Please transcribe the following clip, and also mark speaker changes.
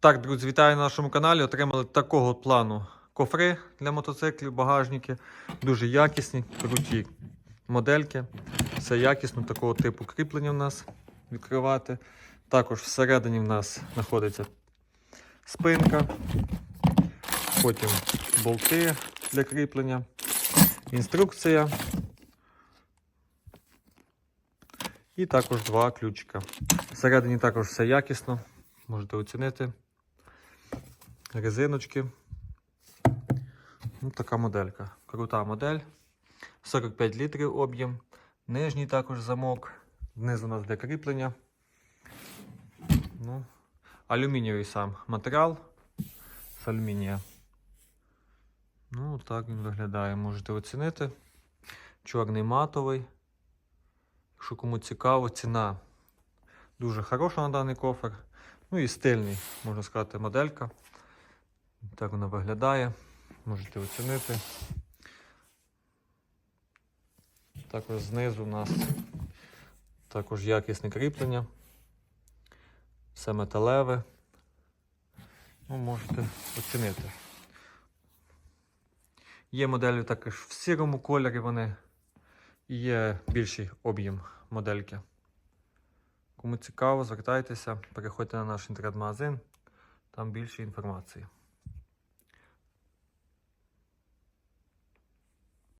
Speaker 1: Так, друзі, вітаю на нашому каналі. Отримали такого плану кофри для мотоциклів, багажники. Дуже якісні, круті модельки. Все якісно, такого типу кріплення в нас відкривати. Також всередині в нас знаходиться спинка, потім болти для кріплення, інструкція. І також два ключика. Всередині також все якісно, можете оцінити. Резиночки. Ну, така моделька. Крута модель. 45 літрів об'єм. Нижній також замок. Знизу у нас для кріплення. Ну, алюмінієвий сам матеріал з алюмінія. Ну, так він виглядає. Можете оцінити. Чорний матовий. Якщо кому цікаво, ціна дуже хороша на даний кофер. Ну і стильний, можна сказати, моделька. Так вона виглядає. Можете оцінити. Також знизу у нас також якісне кріплення. Все металеве. Ну, можете оцінити. Є моделі також в сірому кольорі вони. І є більший об'єм модельки. Кому цікаво, звертайтеся, переходьте на наш інтернет-магазин, там більше інформації.